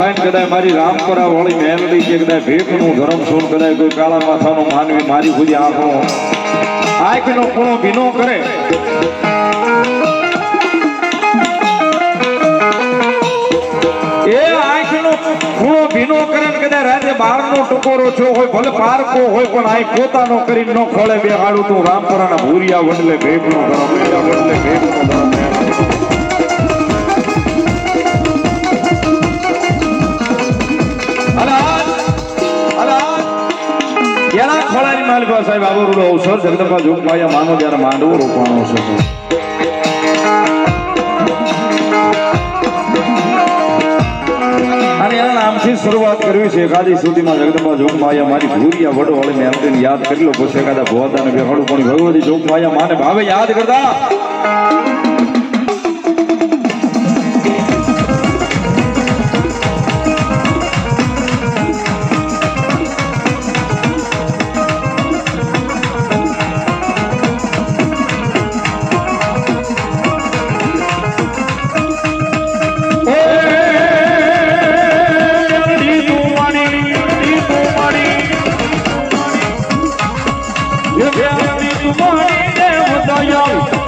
કદાચ મારી રામપરા વાળી મેલડી કે કદાચ ભેખનું ધરમ સોન કોઈ કાળા માથાનો માનવી મારી સુધી આંખનો આંખનો ખૂણો ભીનો કરે. એ આંખનો ખૂણો ભીનો કરે કદાચ રાજે બારનો ટકોરો છો હોય, ભલે પારકો હોય, પણ આંખ પોતાનો કરીને ન ખોળે બેહાડું તું રામપરાના ભૂરિયા વડલે ભેખનું ધરમ ભેખનું ધરમ. માલિકા સાહેબ આવો રૂડો અવસર, જગદંબા જોગમાયા માનો ત્યારે માંડવો રોપવાનો છે. અને એના નામથી શરૂઆત કરવી છે એકાદી સુધીમાં જગદંબા જોગમાયા મારી ભૂરિયા વડો વળે મેં એમને યાદ કરી લો, પછી એકાદા ભોદાને બેહાડું પણ ભગવતી જોગમાયા માને ભાવે યાદ કરતા.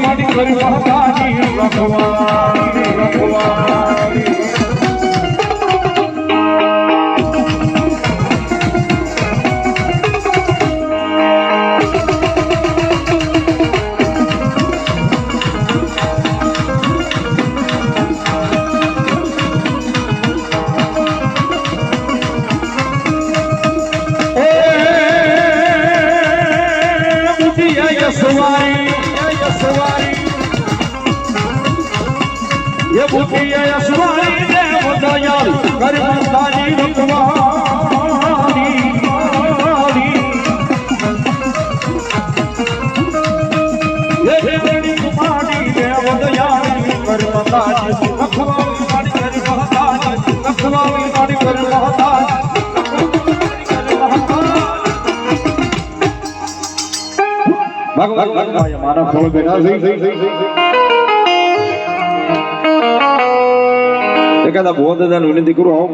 મહાતાજી રખવારી રખવારી એ બુદ્ધિ અસવારી દેવ દયાલ કરમતાજી રખવારી એ દેવની કુમારી છે એકાદા બોધ વિનંતી કરું આવો